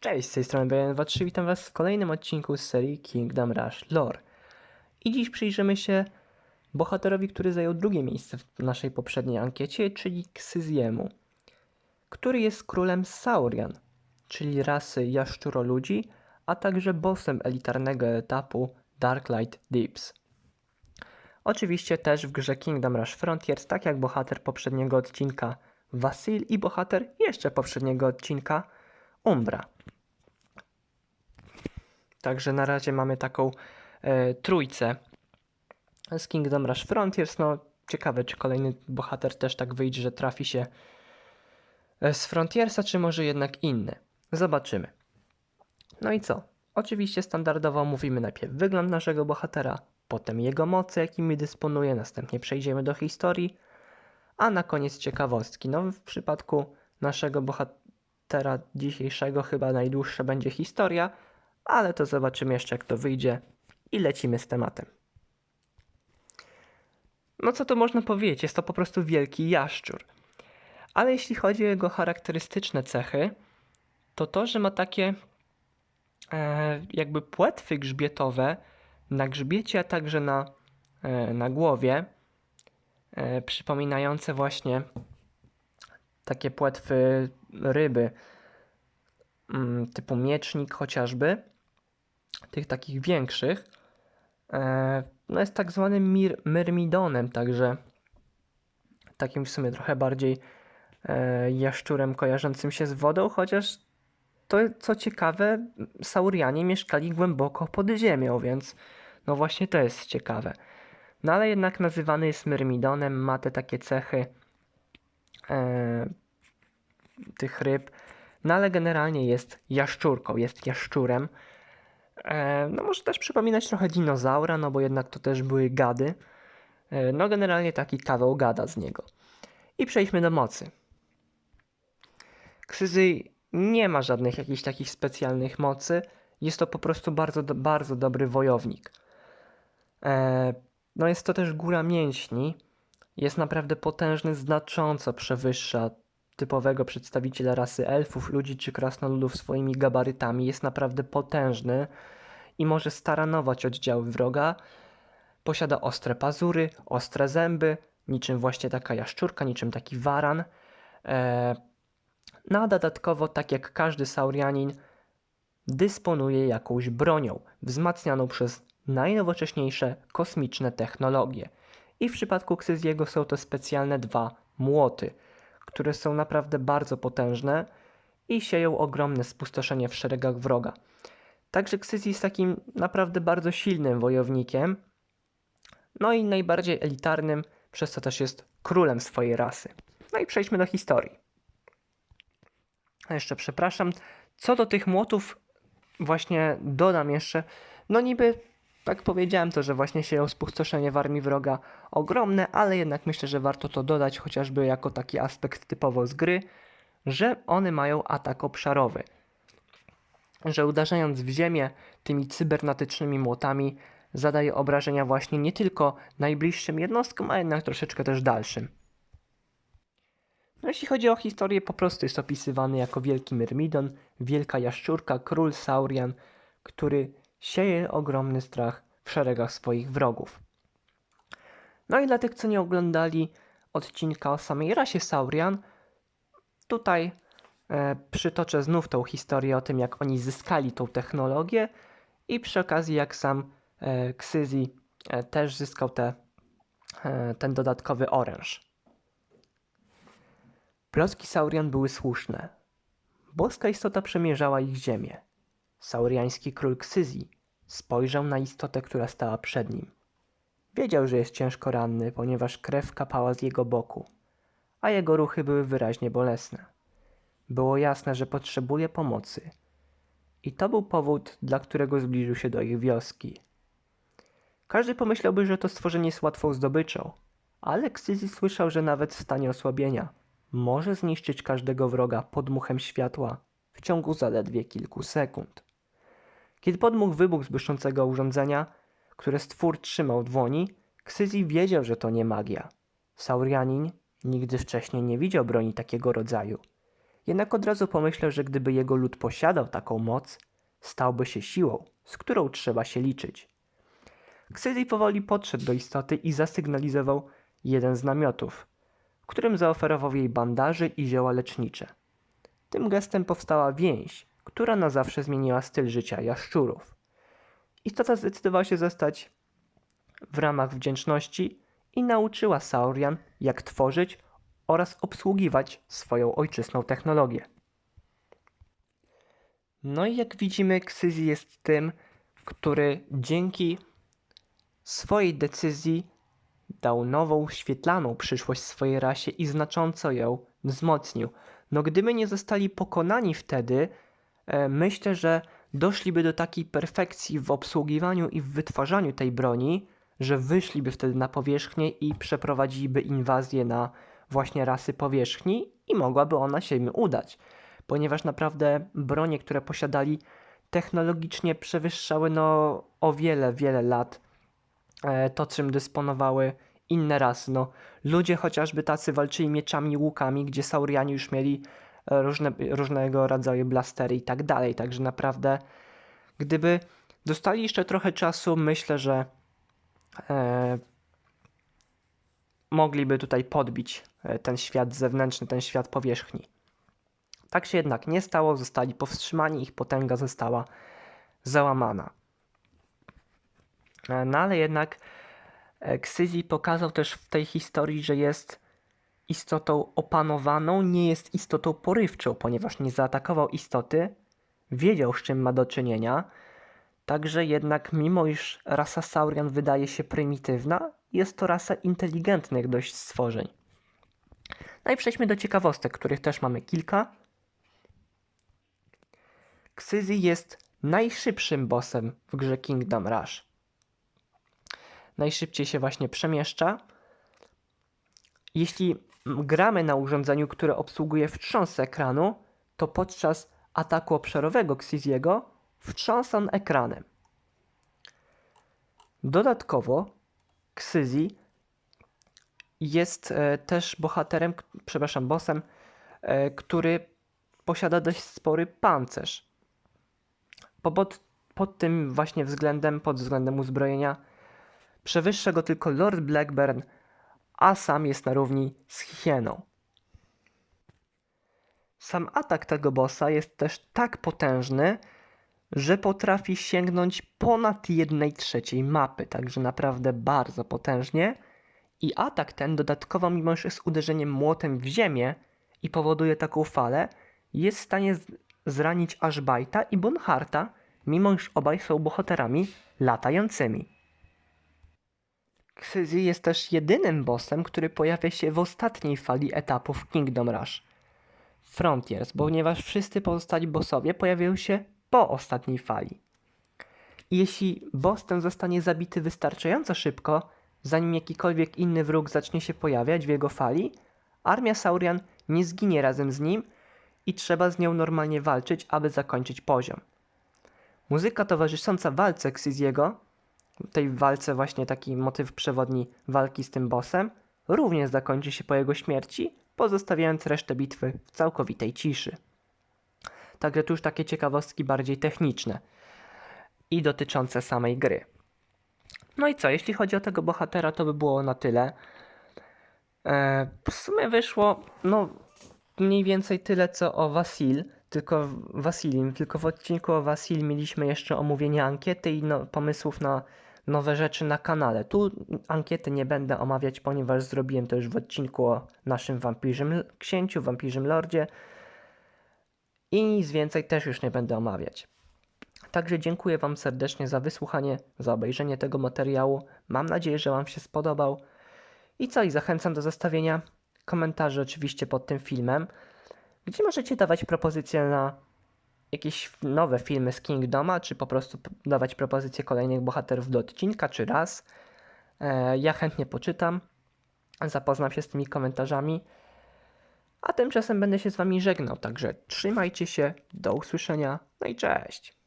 Cześć, z tej strony BN23, witam Was w kolejnym odcinku z serii Kingdom Rush Lore. I dziś przyjrzymy się bohaterowi, który zajął drugie miejsce w naszej poprzedniej ankiecie, czyli Ksyziemu, który jest królem Saurian, czyli rasy jaszczuroludzi, a także bossem elitarnego etapu Darklight Deeps. Oczywiście też w grze Kingdom Rush Frontiers, tak jak bohater poprzedniego odcinka Wasil i bohater jeszcze poprzedniego odcinka Umbra. Także na razie mamy taką e, trójcę z Kingdom Rush Frontiers. No, ciekawe, czy kolejny bohater też tak wyjdzie, że trafi się e, z Frontiersa, czy może jednak inny. Zobaczymy. No i co? Oczywiście standardowo mówimy najpierw wygląd naszego bohatera, potem jego moce, jakimi dysponuje, następnie przejdziemy do historii, a na koniec ciekawostki. No w przypadku naszego bohatera dzisiejszego chyba najdłuższa będzie historia, ale to zobaczymy jeszcze jak to wyjdzie i lecimy z tematem. No co to można powiedzieć? Jest to po prostu wielki jaszczur. Ale jeśli chodzi o jego charakterystyczne cechy, to to, że ma takie e, jakby płetwy grzbietowe na grzbiecie, a także na, e, na głowie, e, przypominające właśnie takie płetwy ryby, typu miecznik chociażby, tych takich większych, e, no jest tak zwanym mir, myrmidonem, także takim w sumie trochę bardziej e, jaszczurem kojarzącym się z wodą, chociaż to co ciekawe, Saurianie mieszkali głęboko pod ziemią, więc no właśnie to jest ciekawe. No ale jednak nazywany jest myrmidonem, ma te takie cechy e, tych ryb, no ale generalnie jest jaszczurką, jest jaszczurem. E, no może też przypominać trochę dinozaura, no bo jednak to też były gady. E, no generalnie taki kawał gada z niego. I przejdźmy do mocy. Ksyzy nie ma żadnych jakichś takich specjalnych mocy. Jest to po prostu bardzo, bardzo dobry wojownik. E, no jest to też góra mięśni. Jest naprawdę potężny, znacząco przewyższa typowego przedstawiciela rasy elfów, ludzi czy krasnoludów swoimi gabarytami. Jest naprawdę potężny i może staranować oddziały wroga. Posiada ostre pazury, ostre zęby, niczym właśnie taka jaszczurka, niczym taki waran. E, no a dodatkowo, tak jak każdy Saurianin, dysponuje jakąś bronią, wzmacnianą przez najnowocześniejsze kosmiczne technologie. I w przypadku Ksyziego są to specjalne dwa młoty, które są naprawdę bardzo potężne i sieją ogromne spustoszenie w szeregach wroga. Także Ksyz jest takim naprawdę bardzo silnym wojownikiem, no i najbardziej elitarnym, przez co też jest królem swojej rasy. No i przejdźmy do historii. A jeszcze przepraszam, co do tych młotów właśnie dodam jeszcze, no niby tak powiedziałem to, że właśnie się spustoszenie w armii wroga ogromne, ale jednak myślę, że warto to dodać chociażby jako taki aspekt typowo z gry, że one mają atak obszarowy. Że uderzając w ziemię tymi cybernetycznymi młotami zadaje obrażenia właśnie nie tylko najbliższym jednostkom, a jednak troszeczkę też dalszym. No jeśli chodzi o historię, po prostu jest opisywany jako wielki Myrmidon, wielka jaszczurka, król Saurian, który sieje ogromny strach w szeregach swoich wrogów. No i dla tych, co nie oglądali odcinka o samej rasie Saurian, tutaj e, przytoczę znów tą historię o tym, jak oni zyskali tą technologię i przy okazji, jak sam e, Ksyzi e, też zyskał te, e, ten dodatkowy oręż. Plotki Saurian były słuszne. Boska istota przemierzała ich ziemię. Sauriański król Ksyzi spojrzał na istotę, która stała przed nim. Wiedział, że jest ciężko ranny, ponieważ krew kapała z jego boku, a jego ruchy były wyraźnie bolesne. Było jasne, że potrzebuje pomocy. I to był powód, dla którego zbliżył się do ich wioski. Każdy pomyślałby, że to stworzenie jest łatwą zdobyczą, ale Ksyzi słyszał, że nawet w stanie osłabienia może zniszczyć każdego wroga podmuchem światła w ciągu zaledwie kilku sekund. Kiedy podmuch wybuchł z błyszczącego urządzenia, które stwór trzymał w dłoni, Ksyzi wiedział, że to nie magia. Saurianin nigdy wcześniej nie widział broni takiego rodzaju. Jednak od razu pomyślał, że gdyby jego lud posiadał taką moc, stałby się siłą, z którą trzeba się liczyć. Ksyzji powoli podszedł do istoty i zasygnalizował jeden z namiotów, w którym zaoferował jej bandaży i zioła lecznicze. Tym gestem powstała więź, która na zawsze zmieniła styl życia jaszczurów. Istota zdecydowała się zostać w ramach wdzięczności i nauczyła Saurian, jak tworzyć oraz obsługiwać swoją ojczystą technologię. No i jak widzimy, Ksyzi jest tym, który dzięki swojej decyzji dał nową, świetlaną przyszłość swojej rasie i znacząco ją wzmocnił. No gdyby nie zostali pokonani wtedy, myślę, że doszliby do takiej perfekcji w obsługiwaniu i w wytwarzaniu tej broni, że wyszliby wtedy na powierzchnię i przeprowadziliby inwazję na właśnie rasy powierzchni i mogłaby ona się im udać, ponieważ naprawdę bronie, które posiadali technologicznie przewyższały no o wiele, wiele lat e, to, czym dysponowały inne rasy. No, ludzie chociażby tacy walczyli mieczami i łukami, gdzie Saurianie już mieli e, różne, różnego rodzaju blastery i tak dalej. Także naprawdę, gdyby dostali jeszcze trochę czasu, myślę, że e, mogliby tutaj podbić e, ten świat zewnętrzny, ten świat powierzchni. Tak się jednak nie stało, zostali powstrzymani, ich potęga została załamana. E, no ale jednak Ksyzi pokazał też w tej historii, że jest istotą opanowaną, nie jest istotą porywczą, ponieważ nie zaatakował istoty, wiedział z czym ma do czynienia, także jednak mimo iż rasa Saurian wydaje się prymitywna, jest to rasa inteligentnych dość stworzeń. No i przejdźmy do ciekawostek, których też mamy kilka. Ksyzi jest najszybszym bossem w grze Kingdom Rush najszybciej się właśnie przemieszcza. Jeśli gramy na urządzeniu, które obsługuje wstrząs ekranu, to podczas ataku obszarowego Xiziego wstrząsa on ekranem. Dodatkowo Xizi jest e, też bohaterem, przepraszam, bossem, e, który posiada dość spory pancerz. Pod, pod tym właśnie względem, pod względem uzbrojenia, Przewyższa go tylko Lord Blackburn, a sam jest na równi z hieną. Sam atak tego bossa jest też tak potężny, że potrafi sięgnąć ponad jednej trzeciej mapy, także naprawdę bardzo potężnie. I atak ten dodatkowo, mimo że jest uderzeniem młotem w ziemię i powoduje taką falę, jest w stanie zranić aż Bajta i Bonharta, mimo że obaj są bohaterami latającymi. Ksyzi jest też jedynym bossem, który pojawia się w ostatniej fali etapów Kingdom Rush. Frontiers, ponieważ wszyscy pozostali bossowie pojawiają się po ostatniej fali. Jeśli boss ten zostanie zabity wystarczająco szybko, zanim jakikolwiek inny wróg zacznie się pojawiać w jego fali, armia Saurian nie zginie razem z nim i trzeba z nią normalnie walczyć, aby zakończyć poziom. Muzyka towarzysząca walce Ksyziego tej walce właśnie taki motyw przewodni walki z tym bossem również zakończy się po jego śmierci, pozostawiając resztę bitwy w całkowitej ciszy. Także tu już takie ciekawostki bardziej techniczne i dotyczące samej gry. No i co, jeśli chodzi o tego bohatera, to by było na tyle. E, w sumie wyszło, no, mniej więcej tyle co o Wasil, tylko Wasilim, tylko w odcinku o Wasil mieliśmy jeszcze omówienie ankiety i no, pomysłów na nowe rzeczy na kanale. Tu ankiety nie będę omawiać, ponieważ zrobiłem to już w odcinku o naszym wampirzym księciu, wampirzym lordzie i nic więcej też już nie będę omawiać. Także dziękuję Wam serdecznie za wysłuchanie, za obejrzenie tego materiału. Mam nadzieję, że Wam się spodobał. I co, i zachęcam do zostawienia komentarzy oczywiście pod tym filmem, gdzie możecie dawać propozycje na jakieś nowe filmy z Kingdoma, czy po prostu dawać propozycje kolejnych bohaterów do odcinka, czy raz. E, ja chętnie poczytam, zapoznam się z tymi komentarzami, a tymczasem będę się z Wami żegnał, także trzymajcie się, do usłyszenia, no i cześć!